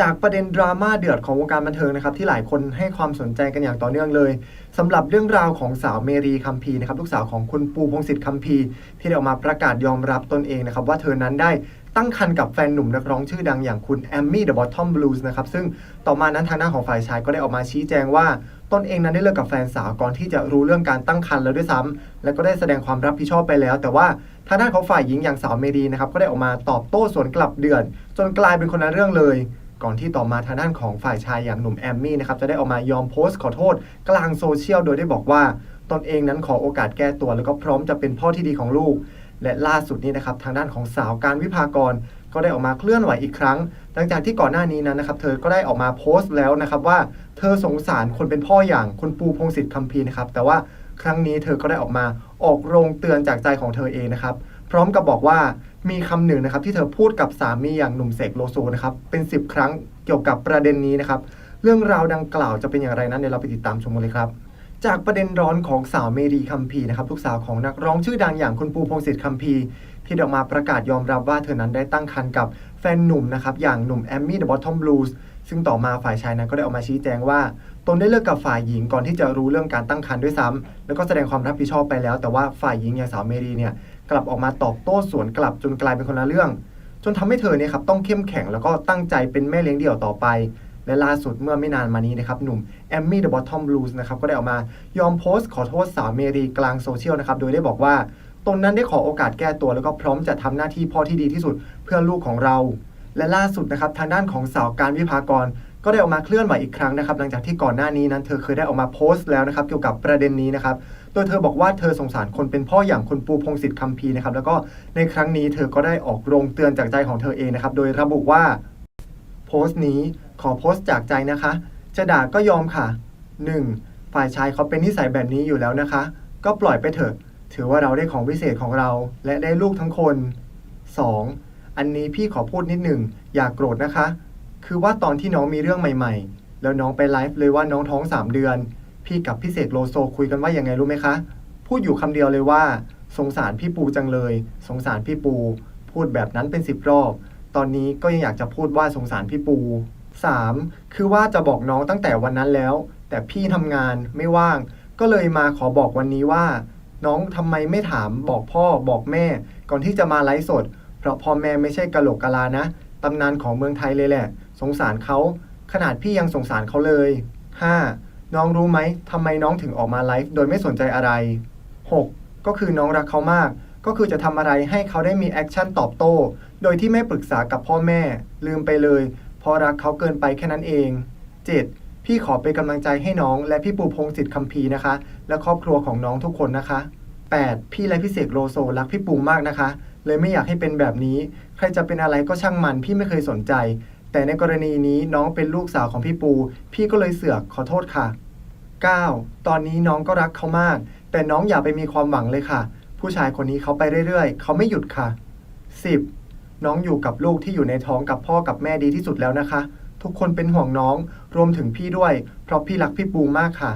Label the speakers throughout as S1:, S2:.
S1: จากประเด็นดราม่าเดือดของวงการบันเทิงนะครับที่หลายคนให้ความสนใจกันอย่างต่อเนื่องเลยสำหรับเรื่องราวของสาวเมรีคัมพีนะครับลูกสาวของคุณปูพงศิษฐ์คัมพีที่ได้ออกมาประกาศยอมรับตนเองนะครับว่าเธอนั้นได้ตั้งครรภ์กับแฟนหนุ่มนักร้องชื่อดังอย่างคุณแอมมี่เดอะบอททอมบลูส์นะครับซึ่งต่อมานั้นทางด้าของฝ่ายชายก็ได้ออกมาชี้แจงว่าตนเองนั้นได้เลิกกับแฟนสาวก่อนที่จะรู้เรื่องการตั้งครรภ์แล้วด้วยซ้ำและก็ได้แสดงความรับผิดชอบไปแล้ว แต่ว่าทางด้านของฝ่ายหญิงอย่างสาวเมรีนะครับก็ได้ออกมาตอบโต้สวนกลับเดือดจนกลายเป็นคนละเรื่องเลย ก่อนที่ต่อมาทางด้านของฝ่ายชายอย่างหนุ่มแอมมี่นะครับจะได้ออกมายอมโพสต์ขอโทษ กลางโซเชียลโดยได้บอกว่าตนเองนั้นขอโอกาสแก้ตัว แล้วก็พร้อมจะเป็นพ่อที่ดีของลูก และล่าสุดนี้นะครับทางด้านของสาวการวิภากร ก็ได้ออกมาเคลื่อนไหวอีกครั้ง หลังจากที่ก่อนหน้านี้นั้นนะครับเธอก็ได้ออกมาโพสต์แล้วนะครับว่าเธอสงสารคนเป็นพ่ออย่างคุณปูพงศิษฐ์คัมพีนะครับแต่ว่าครั้งนี้เธอก็ได้ออกมาออกโรงเตือนจากใจของเธอเองนะครับพร้อมกับบอกว่า มีคำหนึ่งนะครับที่เธอพูดกับสามีอย่างหนุ่มเสกโลโซนะครับเป็น 10 ครั้งเกี่ยวกับประเด็นนี้นะครับเรื่องราวดังกล่าวจะเป็นอย่างไรนั้นเดี๋ยวเราไปติดตามชมกันเลยครับจากประเด็นร้อนของสาวเมรีคัมพีนะครับลูกสาวของนักร้องชื่อดังอย่างคุณปูพงศิษฐ์คัมพีที่ออกมาประกาศยอมรับว่าเธอนั้นได้ตั้งครรภ์กับแฟนหนุ่มนะครับอย่างหนุ่มแอมมี่เดอะบอททอมบลูส์ซึ่งต่อมาฝ่ายชายนั้นก็ได้ออกมาชี้แจงว่า ตนได้เลิกกับฝ่ายหญิงก่อนที่จะรู้เรื่องการตั้งครรภ์ด้วยซ้ำแล้วก็แสดงความรับผิดชอบไปแล้ว แต่ว่าฝ่ายหญิงอย่างสาวเมรีเนี่ย กลับออกมาตอบโต้สวนกลับจนกลายเป็นคนละเรื่อง จนทำให้เธอเนี่ยครับต้องเข้มแข็งแล้วก็ตั้งใจเป็นแม่เลี้ยงเดี่ยวต่อไป และล่าสุดเมื่อไม่นานมานี้นะครับหนุ่มแอมมี่เดอะบอททอมบลูส์นะครับก็ได้ออกมายอมโพสต์ขอโทษสาวเมรีกลางโซเชียลนะครับโดยได้บอกว่าตนนั้นได้ขอโอกาสแก้ตัวแล้วก็พร้อมจะทำหน้าที่พ่อที่ดีที่สุดเพื่อลูกของเรา และล่าสุดนะครับทางด้านของสาวการวิภากร ก็ได้ออกมาเคลื่อนไหวอีกครั้งนะครับหลังจากที่ก่อนหน้านี้นั้นเธอเคยได้ออกมาโพสต์แล้วนะครับเกี่ยวกับประเด็นนี้นะครับโดยเธอบอกว่าเธอสงสารคนเป็นพ่ออย่างคุณปูพงศิษฐ์คัมพีร์นะครับแล้วก็ในครั้งนี้เธอก็ได้ออกโรงเตือนจากใจของเธอเองนะครับโดยระบุว่าโพสต์นี้ขอโพสต์จากใจนะคะ จะด่าก็ยอมค่ะ 1. ฝ่ายชายเขาเป็นนิสัยแบบนี้อยู่แล้วนะคะ ก็ปล่อยไปเถอะ ถือว่าเราได้ของพิเศษของเรา และได้ลูกทั้งคน 2. อันนี้พี่ขอพูดนิดหนึ่งอย่ากโกรธนะคะ คือว่าตอนที่น้องมีเรื่องใหม่ ๆ แล้วน้องไปไลฟ์เลยว่าน้องท้อง3เดือน พี่กับพี่เสกโลโซคุยกันว่ายังไงรู้ไหมคะ พูดอยู่คำเดียวเลยว่า สงสารพี่ปูจังเลย สงสารพี่ปู พูดแบบนั้นเป็นสิบรอบ ตอนนี้ก็ยังอยากจะพูดว่าสงสารพี่ปู 3. คือว่าจะบอกน้องตั้งแต่วันนั้นแล้ว แต่พี่ทำงานไม่ว่าง ก็เลยมาขอบอกวันนี้ว่า น้องทำไมไม่ถามบอกพ่อบอกแม่ ก่อนที่จะมาไลฟ์สด เพราะพ่อแม่ไม่ใช่กะโหลกกะลานะตำนานของเมืองไทยเลยแหละ สงสารเขาขนาดพี่ยังสงสารเขาเลย 5. น้องรู้ไหมทำไมน้องถึงออกมาไลฟ์โดยไม่สนใจอะไร 6. ก็คือน้องรักเขามาก ก็คือจะทำอะไรให้เขาได้มีแอคชั่นตอบโต้ โดยที่ไม่ปรึกษากับพ่อแม่ ลืมไปเลยเพราะรักเขาเกินไปแค่นั้นเอง 7. พี่ขอเป็นกำลังใจให้น้องและพี่ปูพงศิษฐ์คัมพีร์นะคะ และครอบครัวของน้องทุกคนนะคะ 8. พี่และพี่เสกโลโซรักพี่ปูมากนะคะ เลยไม่อยากให้เป็นแบบนี้ ใครจะเป็นอะไรก็ช่างมันพี่ไม่เคยสนใจ แต่ในกรณีนี้น้องเป็นลูกสาวของพี่ปู พี่ก็เลยเสือกขอโทษค่ะ 9. ตอนนี้น้องก็รักเขามาก แต่น้องอย่าไปมีความหวังเลยค่ะ ผู้ชายคนนี้เขาไปเรื่อยๆ เขาไม่หยุดค่ะ 10. น้องอยู่กับลูกที่อยู่ในท้องกับพ่อกับแม่ดีที่สุดแล้วนะคะ ทุกคนเป็นห่วงน้องรวมถึงพี่ด้วย เพราะพี่รักพี่ปูมากค่ะ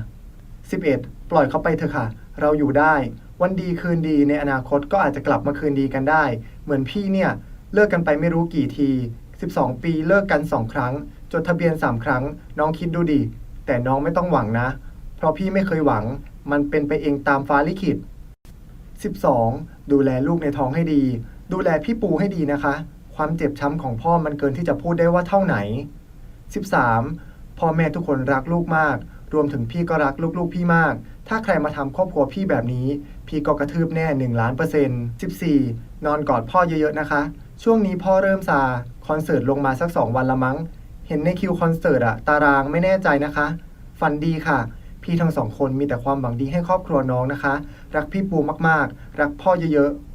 S1: 11. ปล่อยเขาไปเถอะค่ะ เราอยู่ได้ วันดีคืนดีในอนาคตก็อาจจะกลับมาคืนดีกันได้ เหมือนพี่เนี่ย เลิกกันไปไม่รู้กี่ที 12 ปีเลิกกัน 2 ครั้ง จดทะเบียน 3 ครั้ง น้องคิดดูดิ แต่น้องไม่ต้องหวังนะ เพราะพี่ไม่เคยหวัง มันเป็นไปเองตามฟ้าลิขิต 12. ดูแลลูกในท้องให้ดี ดูแลพี่ปูให้ดีนะคะ ความเจ็บช้ำของพ่อมันเกินที่จะพูดได้ว่าเท่าไหน 13. พ่อแม่ทุกคนรักลูกมาก รวมถึงพี่ก็รักลูกๆพี่มาก ถ้าใครมาทำครอบครัวพี่แบบนี้ พี่ก็กระทืบแน่1ล้านเปอร์เซ็นต์ 14. นอนกอดพ่อเยอะๆนะคะ ช่วงนี้พ่อเริ่มซาคอนเสิร์ตลงมาสักสองวันละมั้ง เห็นในคิวคอนเสิร์ตอะตารางไม่แน่ใจนะคะ ฝันดีค่ะ พี่ทั้งสองคนมีแต่ความหวังดีให้ครอบครัวน้องนะคะ รักพี่ปูมากๆ รักพ่อเยอะๆ